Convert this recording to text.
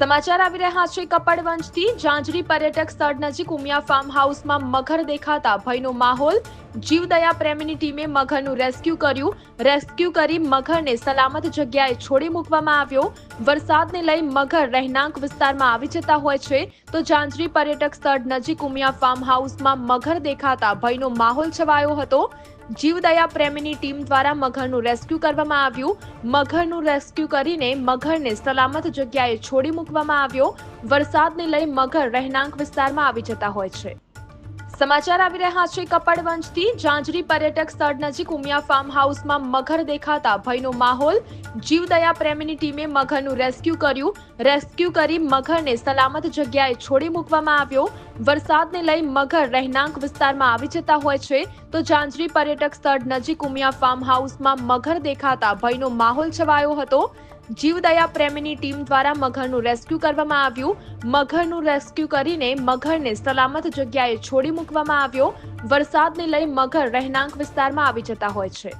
સમાચાર આવી રહ્યા છે. કપડવંજથી જાંજરી પર્યટક સ્થળ નજીક ઉમિયા ફાર્મ હાઉસમાં મગર દેખાતા ભયનો માહોલ. જીવદયા પ્રેમીની ટીમે મગરનું રેસ્ક્યુ કર્યું. રેસ્ક્યુ કરી મગરને સલામત જગ્યાએ છોડી મૂકવામાં આવ્યો. વરસાદને લઈ મગર રહેણાંક વિસ્તારમાં આવી જતા હોય છે. તો ઝાંઝરી પર્યટક સ્થળ નજીક ઉમિયા ફાર્મ હાઉસમાં મગર દેખાતા ભયનો માહોલ છવાયો હતો. જીવદયા પ્રેમીની ટીમ દ્વારા મગરનું રેસ્ક્યુ કરવામાં આવ્યું. મગરનું રેસ્ક્યુ કરીને મગરને સલામત જગ્યાએ છોડી મૂકવામાં આવ્યો. વરસાદને લઈ મગર રહેણાંક વિસ્તારમાં આવી જતા હોય છે. સમાચાર આવી રહ્યા છે કપડવંજથી. જાંજરી પર્યટક સ્થળ નજીક ઉમિયા ફાર્મ હાઉસમાં મગર દેખાતા ભયનો માહોલ. જીવદયા પ્રેમીની ટીમે મગરનું રેસ્ક્યુ કર્યું. રેસ્ક્યુ કરી મગરને સલામત જગ્યાએ છોડી મૂકવામાં આવ્યો. વરસાદને લઈ મગર રહેણાંક વિસ્તારમાં આવી જતા હોય છે. તો જાંજરી પર્યટક સ્થળ નજીક ઉમિયા ફાર્મ હાઉસમાં મગર દેખાતા ભયનો માહોલ છવાયો હતો. જીવદયા પ્રેમીની ટીમ દ્વારા મગરનું રેસ્ક્યુ કરવામાં આવ્યું. મગરનું રેસ્ક્યુ કરીને મગરને સલામત જગ્યાએ છોડી મૂકવામાં આવ્યો. વરસાદને લઈ મગર રહેણાંક વિસ્તારમાં આવી જતા હોય છે.